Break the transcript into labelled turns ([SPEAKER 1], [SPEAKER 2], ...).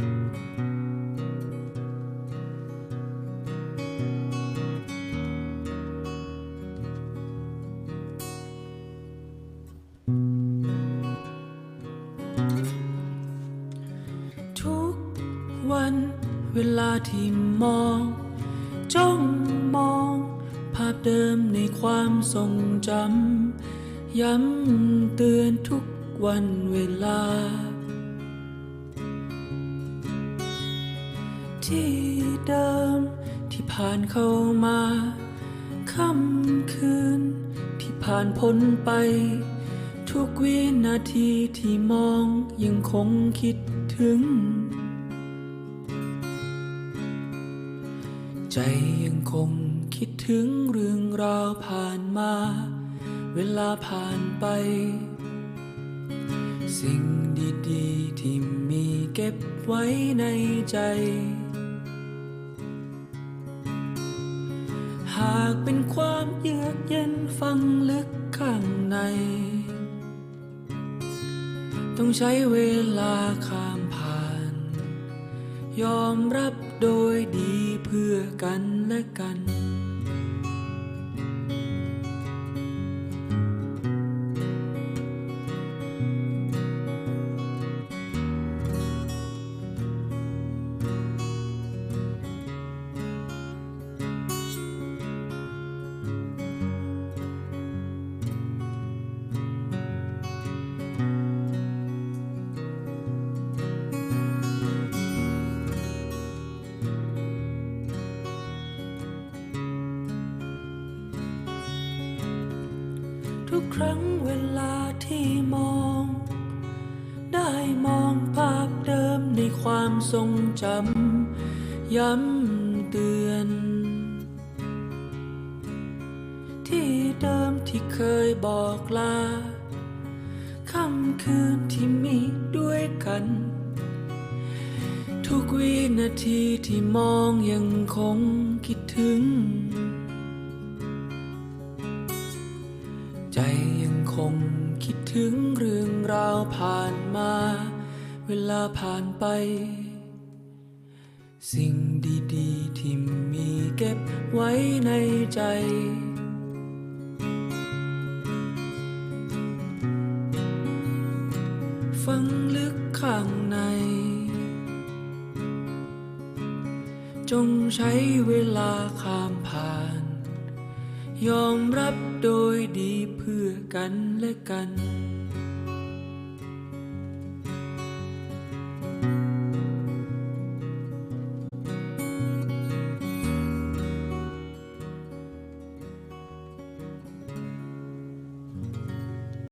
[SPEAKER 1] ทุกวันเวลาที่มอง จ้องมอง ภาพเดิมในความทรงจำ ย้ำเตือนทุกวันเวลา ที่เดิมที่ผ่านเข้ามาค่ำคืนที่ผ่านพ้นไป ทุกวินาทีที่มองยังคงคิดถึง ใจยังคงคิดถึงเรื่องราวผ่านมา เวลาผ่านไป สิ่งดีๆที่มีเก็บไว้ในใจ หากเป็นความเยือกเย็นฟังลึกข้างใน ต้องใช้เวลาข้ามผ่าน ยอมรับโดยดีเพื่อกันและกัน ทุกครั้งเวลาที่มอง ได้มองภาพเดิมในความทรงจำย้ำเตือน ที่เดิมที่เคยบอกลาค่ำคืนที่มีด้วยกัน ทุกวินาทีที่มองยังคงคิดถึง ใจยังคงคิดถึงเรื่องราวผ่านมา เวลาผ่านไป สิ่งดีๆที่มีเก็บไว้ในใจฟังลึกข้างใน จงใช้เวลาข้ามผ่าน ยอมรับโดยดีเพื่อกันและกัน